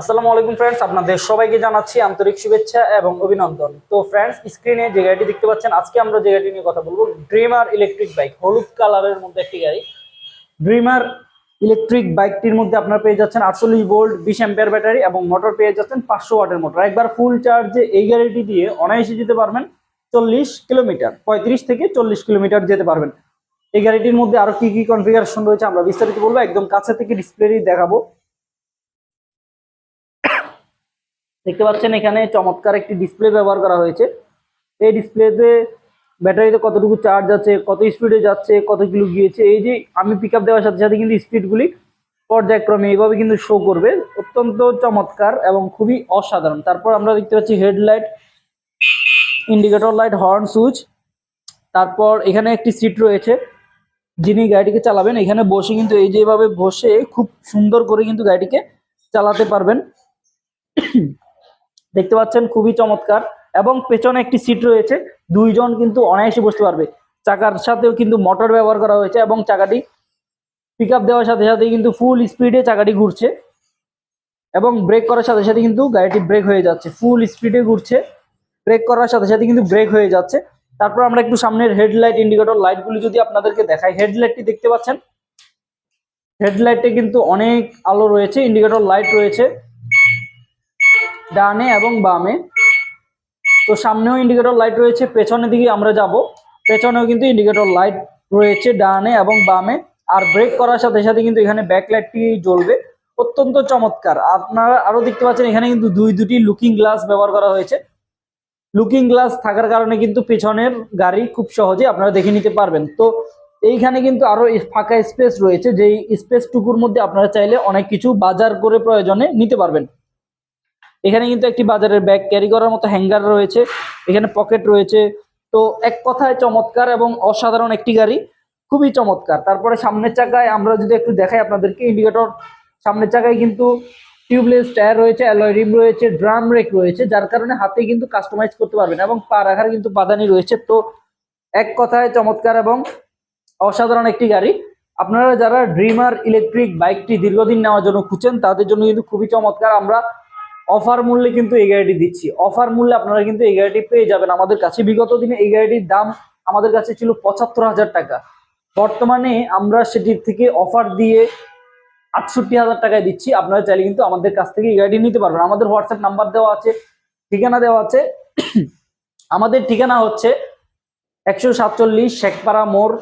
আসসালামু আলাইকুম ফ্রেন্ডস আপনাদের সবাইকে জানাচ্ছি আন্তরিক শুভেচ্ছা এবং অভিনন্দন। তো ফ্রেন্ডস স্ক্রিনে যে গাড়িটি দেখতে পাচ্ছেন, আজকে আমরা যে গাড়িটি নিয়ে কথা বলব ড্রিমার ইলেকট্রিক বাইক হলুদ কালারের মধ্যে একটি গাড়ি। ড্রিমার ইলেকট্রিক বাইকটির মধ্যে আপনারা পেয়ে যাচ্ছেন আটচল্লিশ ভোল্ট বিশ অ্যাম্পিয়ার ব্যাটারি এবং মোটর পেয়ে যাচ্ছেন পাঁচশো ওয়াটের মোটর একবার ফুল চার্জে এই গাড়িটি দিয়ে অনায়াসে যেতে পারবেন চল্লিশ কিলোমিটার পঁয়ত্রিশ থেকে চল্লিশ কিলোমিটার যেতে পারবেন। এই গাড়িটির মধ্যে আরও কি কি কনফিগারেশন রয়েছে আমরা বিস্তারিত বলব, একদম কাছে থেকে ডিসপ্লেটি দেখাবো। দেখতে পাচ্ছেন এখানে চমৎকার একটি ডিসপ্লে ব্যবহার করা হয়েছে। এই ডিসপ্লেতে ব্যাটারিতে কতটুকু চার্জ আছে, কত স্পিডে যাচ্ছে, কত কিলো গিয়েছে, এই যে আমি পিক দেওয়ার সাথে সাথে কিন্তু স্পিডগুলি পর্যায়ক্রমে এইভাবে কিন্তু শো করবে। অত্যন্ত চমৎকার এবং খুবই অসাধারণ। তারপর আমরা দেখতে পাচ্ছি headlight indicator light horn switch তারপর এখানে একটি সিট রয়েছে, যিনি গাড়িটিকে চালাবেন, এখানে বসে কিন্তু এই যেভাবে বসে খুব সুন্দর করে কিন্তু গাড়িটিকে চালাতে পারবেন। দেখতে পাচ্ছেন, খুবই চমৎকার। এবং পেছনে একটি সিট রয়েছে। দুইজন কিন্তু অনায়াসে বসতে পারবে। চাকার সাথেও কিন্তু মোটর ব্যবহার করা হয়েছে এবং চাকাটি পিক দেওয়ার সাথে সাথে কিন্তু ফুল স্পিডে চাকাটি ঘুরছে। এবং ব্রেক করার সাথে সাথে কিন্তু গাড়িটি ব্রেক হয়ে যাচ্ছে। ফুল স্পিডে ঘুরছে। ব্রেক করার সাথে সাথে কিন্তু ব্রেক হয়ে যাচ্ছে। তারপর আমরা একটু সামনের হেডলাইট ইন্ডিকেটর লাইটগুলি যদি আপনাদেরকে দেখাই। হেডলাইটটি দেখতে পাচ্ছেন? হেডলাইটে কিন্তু অনেক আলো রয়েছে। ইন্ডিকেটর লাইট রয়েছে। ডানে এবং বামে। তো সামনেও ইন্ডিকেটর লাইট রয়েছে, পেছনের দিকে আমরা যাব। পেছনেও কিন্তু ইন্ডিকেটর লাইট রয়েছে, ডানে এবং বামে। আর ব্রেক করার সাথে সাথে কিন্তু এখানে ব্যাক লাইটটি জ্বলবে। অত্যন্ত চমৎকার। আপনারা আরও দেখতে পাচ্ছেন, এখানে কিন্তু দুই দুটি লুকিং গ্লাস ব্যবহার করা হয়েছে। লুকিং গ্লাস থাকার কারণে কিন্তু পেছনের গাড়ি খুব সহজে আপনারা দেখে নিতে পারবেন। তো এইখানে কিন্তু আরও ফাঁকা স্পেস রয়েছে, যেই স্পেসটুকুর মধ্যে আপনারা চাইলে অনেক কিছু বাজার করে প্রয়োজনে নিতে পারবেন। এখানে কিন্তু একটি বাজারের ব্যাগ ক্যারি করার মতো হ্যাঙ্গার রয়েছে, এখানে পকেট রয়েছে। তো এক কথায় চমৎকার এবং অসাধারণ একটি গাড়ি, খুবই চমৎকার। তারপরে সামনের চাকায় আমরা যদি একটু দেখাই আপনাদেরকে ইন্ডিকেটর সামনের চাকায় কিন্তু টিউবলেস টায়ার রয়েছে অ্যালয় রিম রয়েছে ড্রাম ব্রেক রয়েছে, যার কারণে হাতে কিন্তু কাস্টমাইজ করতে পারবেন এবং পা রাখার কিন্তু বাদানি রয়েছে। তো এক কথায় চমৎকার এবং অসাধারণ একটি গাড়ি। আপনারা যারা ড্রিমার ইলেকট্রিক বাইকটি দীর্ঘদিন নেওয়ার জন্য খুঁজছেন, তাদের জন্য কিন্তু খুবই চমৎকার। আমরা অফার মূল্যে কিন্তু এই গাড়িটি দিচ্ছি। অফার মূল্যে আপনারা কিন্তু এই গাড়িটি পেয়ে যাবেন। আমাদের কাছে বিগত দিনে এই গাড়িটির দাম আমাদের কাছে ছিল পঁচাত্তর হাজার টাকা। বর্তমানে আমরা সেটির থেকে অফার দিয়ে আটষট্টি হাজার টাকায় দিচ্ছি। আপনারা চাইলে কিন্তু আমাদের কাছ থেকে এই গাড়িটি নিতে পারবেন। আমাদের হোয়াটসঅ্যাপ নাম্বার দেওয়া আছে, ঠিকানা দেওয়া আছে। আমাদের ঠিকানা হচ্ছে একশো সাতচল্লিশ শেখপাড়া মোড়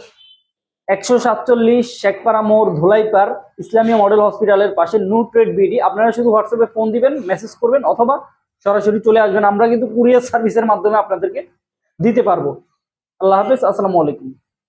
একশো সাতচল্লিশ শেখপাড়া মোড় ধোলাইপার ইসলামিয়া মডেল হসপিটালের পাশে নিউ ট্রেড বিডি আপনারা শুধু হোয়াটসঅ্যাপে ফোন দিবেন মেসেজ করবেন, অথবা সরাসরি চলে আসবেন। আমরা কিন্তু কুরিয়ার সার্ভিসের মাধ্যমে আপনাদেরকে দিতে পারব। আল্লাহ হাফেজ, আসসালামু আলাইকুম।